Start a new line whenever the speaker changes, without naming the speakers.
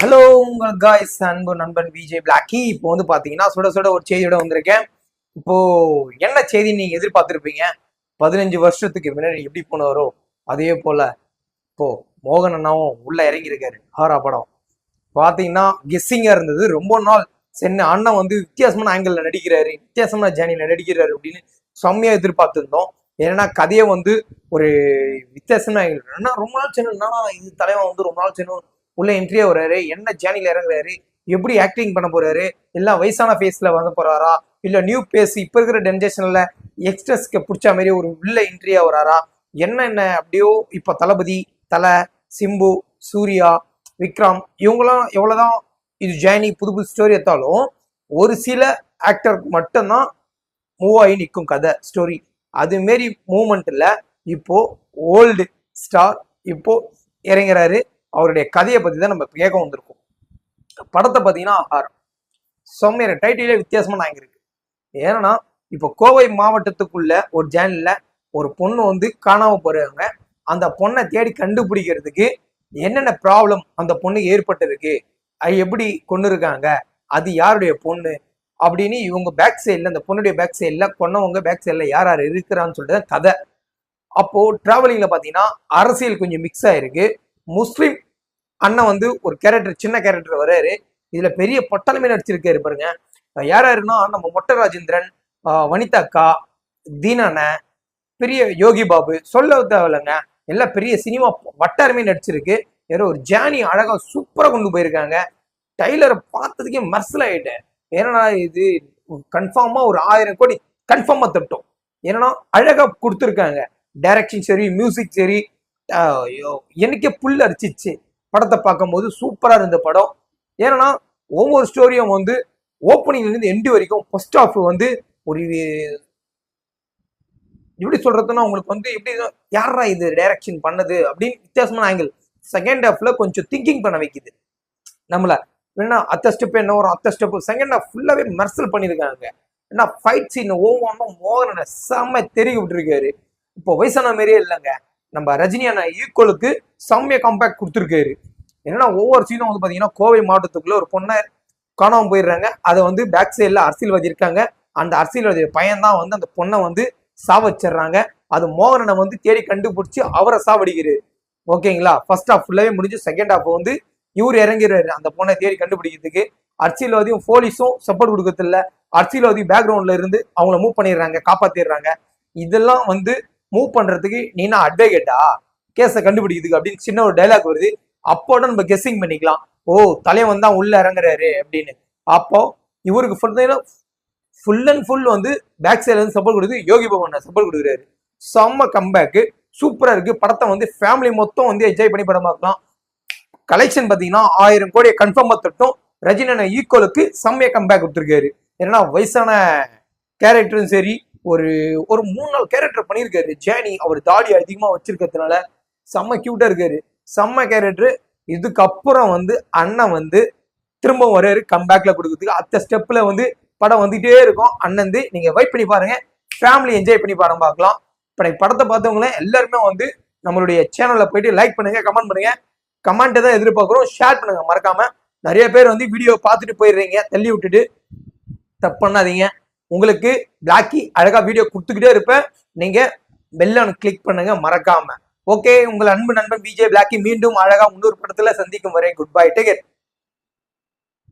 Hello உங்கள் guys அன்பு நண்பன் விஜய் பிளாக்கி இப்போ வந்து பார்த்தீங்கன்னா சுட சுட ஒரு செய்தியோட வந்திருக்கேன். இப்போ என்ன செய்தி நீங்கள் எதிர்பார்த்துருப்பீங்க? பதினஞ்சு வருஷத்துக்கு முன்னாடி எப்படி போனவரோ அதே போல இப்போ மோகன் அண்ணாவும் உள்ள இறங்கியிருக்காரு ஹாரா படம். பார்த்தீங்கன்னா கெஸ்ஸிங்காக இருந்தது. ரொம்ப நாள் சென்னை அண்ணன் வந்து வித்தியாசமான ஆங்கிளில் நடிக்கிறாரு வித்தியாசமான ஜேனியில் நடிக்கிறாரு அப்படின்னு செம்மையாக எதிர்பார்த்துருந்தோம். ஏன்னா கதையை வந்து ஒரு வித்தியாசமான ஆங்கிள் ஏன்னா ரொம்ப நாள் சென்னு இது தலைவன் வந்து ரொம்ப நாள் சென்னு உள்ள என்ட்ரியா வர்றாரு. என்ன ஜேனியில் இறங்குறாரு? எப்படி ஆக்டிங் பண்ண போறாரு? எல்லாம் வயசான ஃபேஸ்ல வந்து போறாரா? இல்ல நியூ பேஸ் இப்ப இருக்கிற ஜென்ரேஷன்ல எக்ஸ்ட்ரஸ்க்கு பிடிச்ச மாதிரி ஒரு உள்ள என்ட்ரியா வராரா என்ன என்ன? அப்படியோ இப்ப தளபதி தலை சிம்பு சூர்யா விக்ரம் இவங்களாம் எவ்வளவுதான் இது ஜேர்னி புது புது ஸ்டோரி எடுத்தாலும் ஒரு சில ஆக்டருக்கு மட்டும்தான் மூவ் ஆகி நிற்கும் கதை ஸ்டோரி அது மாரி மூமெண்ட்ல இப்போ ஓல்டு ஸ்டார் இப்போ இறங்குறாரு. அவருடைய கதையை பத்தி தான் நம்ம கேட்க வந்திருக்கோம். படத்தை பார்த்தீங்கன்னா ஆகாரம் செம்மையான டைட்டிலே வித்தியாசமாக நாங்க இருக்கு ஏன்னா இப்போ கோவை மாவட்டத்துக்குள்ள ஒரு ஜேனலில் ஒரு பொண்ணு வந்து காணாம போறாங்க. அந்த பொண்ணை தேடி கண்டுபிடிக்கிறதுக்கு என்னென்ன ப்ராப்ளம் அந்த பொண்ணு ஏற்பட்டிருக்கு? அது எப்படி கொண்டு இருக்காங்க அது யாருடைய பொண்ணு? அப்படின்னு இவங்க பேக் சைடில் அந்த பொண்ணுடைய பேக் சைடில் கொன்னவங்க பேக் சைடில் யார் யார் இருக்கிறான்னு சொல்லிட்டு தான் கதை. அப்போது ட்ராவலிங்கில் பார்த்தீங்கன்னா அரசியல் கொஞ்சம் மிக்ஸ் ஆயிருக்கு. முஸ்லீம் அண்ணன் வந்து ஒரு கேரக்டர் சின்ன கேரக்டர் வர்றாரு. இதுல பெரிய பட்டாளமே நடிச்சிருக்காரு பாருங்க. யார் யாருன்னா நம்ம மொட்டை ராஜேந்திரன் வனிதா அக்கா தீனான பெரிய யோகி பாபு சொல்ல தேவையில்லைங்க. எல்லாம் பெரிய சினிமா வட்டாரமே நடிச்சிருக்கு. யாரோ ஒரு ஜானி அழகா சூப்பராக கொண்டு போயிருக்காங்க. டைலரை பார்த்ததுக்கே மர்சல் ஆயிட்டேன். ஏன்னா இது? கன்ஃபார்மா ஒரு ஆயிரம் கோடி கன்ஃபார்மா தட்டும் ஏன்னா அழகா கொடுத்துருக்காங்க. டைரக்ஷன் சரி மியூசிக் சரி எனக்கே புல் அரிச்சிச்சு. படத்தை பார்க்கும்போது சூப்பராக இருந்த படம். ஏன்னா ஒவ்வொரு ஸ்டோரியும் வந்து ஓப்பனிங்ல இருந்து எண்டு வரைக்கும் ஃபர்ஸ்ட் ஆஃப் வந்து ஒரு எப்படி சொல்றதுன்னா உங்களுக்கு வந்து எப்படி யாரா இது டைரக்ஷன் பண்ணது அப்படின்னு வித்தியாசமான ஆங்கிள் செகண்ட் ஹாஃப்ல கொஞ்சம் திங்கிங் பண்ண வைக்குது. நம்மள. என்ன அத்த ஸ்டெப் என்ன வரும் அத்த ஸ்டெப் செகண்ட் ஹாஃப் ஃபுல்லாவே மெர்சல் பண்ணியிருக்காங்க ஏன்னா ஃபைட் சீன் ஒவ்வொன்றும் மோகன செம்ம தெரிய விட்டுருக்காரு. இப்போ வயசான மாதிரியே இல்லைங்க. நம்ம ரஜினி அண்ணா ஈக்குவலுக்கு செம்மைய கம்பேக்ட் கொடுத்துருக்காரு. என்னன்னா ஒவ்வொரு சீனும் வந்து பார்த்தீங்கன்னா கோவை மாவட்டத்துக்குள்ள ஒரு பொண்ணை காணாமல் போயிடுறாங்க. அதை வந்து பேக் சைடில் அரசியல்வாதி இருக்காங்க. அந்த அரசியல்வாதி பையன் தான் வந்து அந்த பொண்ணை வந்து சாவச்சிடுறாங்க அது மோகனனை வந்து தேடி கண்டுபிடிச்சி அவரை சாவடிக்கிறாரு ஓகேங்களா? ஃபர்ஸ்ட் ஹாஃப் ஃபுல்லாகவே முடிஞ்சு செகண்ட் ஹாஃப் வந்து இவர் இறங்கிறாரு அந்த பொண்ணை தேடி கண்டுபிடிக்கிறதுக்கு. அரசியல்வாதியும் போலீஸும் சப்போர்ட் கொடுக்கறதில்ல. அரசியல்வாதி பேக்ரவுண்ட்ல இருந்து அவங்கள மூவ் பண்ணிடுறாங்க காப்பாத்திடுறாங்க. இதெல்லாம் வந்து மூவ் பண்றதுக்கு நீனா அட்வொகேட்டா கேஸை கண்டுபிடிக்குதுக்கு அப்படின்னு சின்ன ஒரு டைலாக் வருது. அப்போட நம்ம கெஸ்ஸிங் பண்ணிக்கலாம். ஓ தலைவன் தான் உள்ள இறங்குறாரு அப்படின்னு. அப்போ இவருக்கு ஃபுல் அண்ட் ஃபுல் வந்து பேக் சைட்ல இருந்து சப்போர்ட் கொடுத்து யோகி பவன் சப்போர்ட் கொடுக்குறாரு. செம்ம கம்பேக்கு சூப்பரா இருக்கு. படத்தை வந்து ஃபேமிலி மொத்தம் வந்து என்ஜாய் பண்ணி படம் பார்க்கலாம். கலெக்ஷன் பாத்தீங்கன்னா ஆயிரம் கோடியை கன்ஃபார்மா தட்டும். ரஜினி ஈக்குவலுக்கு செம்மைய கம்பேக் கொடுத்துருக்காரு. ஏன்னா வயசான கேரக்டரும் சரி ஒரு ஒரு மூணு நாள் கேரக்டர் பண்ணியிருக்காரு. ஜேனி அவர் தாடி அதிகமாக வச்சிருக்கிறதுனால செம்ம க்யூட்டாக இருக்காரு. செம்ம கேரக்டர் இதுக்கப்புறம் வந்து அண்ணன் வந்து திரும்ப வர்றாரு. கம்பேக்ல கொடுக்கறதுக்கு. அத்த ஸ்டெப்பில் வந்து படம் வந்துகிட்டே இருக்கும். அண்ணன் வந்து நீங்கள் வெயிட் பண்ணி பாருங்க. ஃபேமிலி என்ஜாய் பண்ணி படம் பார்க்கலாம். இப்போ எனக்கு படத்தை பார்த்தவங்களே எல்லாருமே வந்து நம்மளுடைய சேனலில் போயிட்டு லைக் பண்ணுங்க கமெண்ட் பண்ணுங்க. கமெண்ட்டை தான் எதிர்பார்க்குறோம். ஷேர் பண்ணுங்க. மறக்காம நிறைய பேர் வந்து வீடியோ பார்த்துட்டு போயிடுறீங்க. தள்ளி விட்டுட்டு தப்பு பண்ணாதீங்க. உங்களுக்கு பிளாக்கி அழகா வீடியோ கொடுத்துக்கிட்டே இருப்பேன். நீங்க பெல்லன் கிளிக் பண்ணுங்க மறக்காம. ஓகே உங்கள் அன்பு நண்பன் விஜய் பிளாக்கி மீண்டும் அழகா முன்னூறு படத்துல சந்திக்கும் வரை குட் பை டேக்